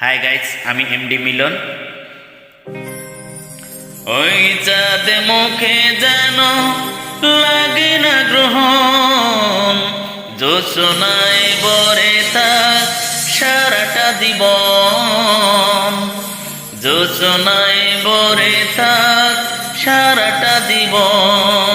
High guys আমি MD মিলন। ওই চাঁদে মুখে যেন লাগে না গ্রহণ। জোসনায় বরে থাক সারাটা জীবন। জোসনায় বরে থাক সারাটা জীবন।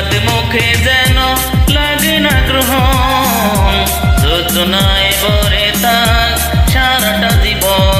হঠাৎ মুখে যেন লাগে না গ্রহ। যোজনায় পরে তার সারাটা জীবন।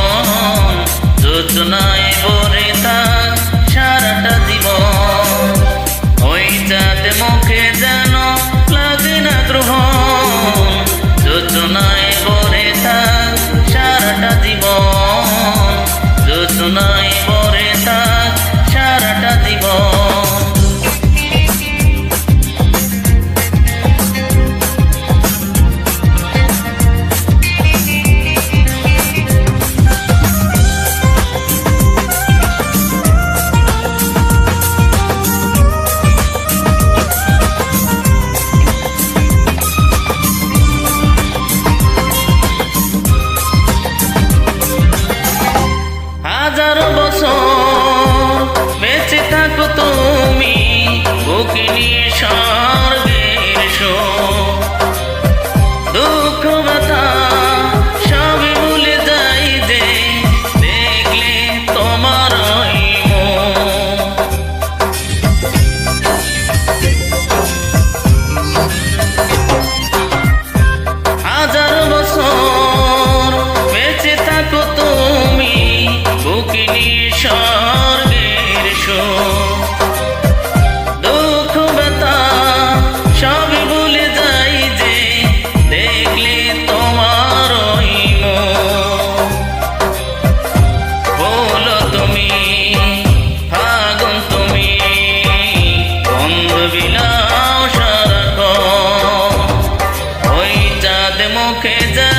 Zarumba. demo keza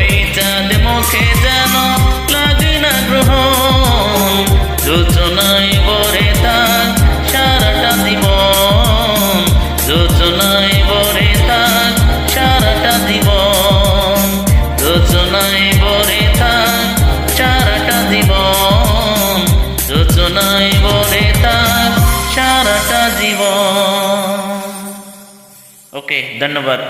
ওই মুখে যেন লাগে না গ্রহণ। যোজনায় বরে তার সারাটা জীবন। যোজনায় বরে তার সারাটা জীবন। যোজনায় বরে তার সারাটা জীবন। যোজনায় বরে তার সারাটা দিব ওকে, ধন্যবাদ।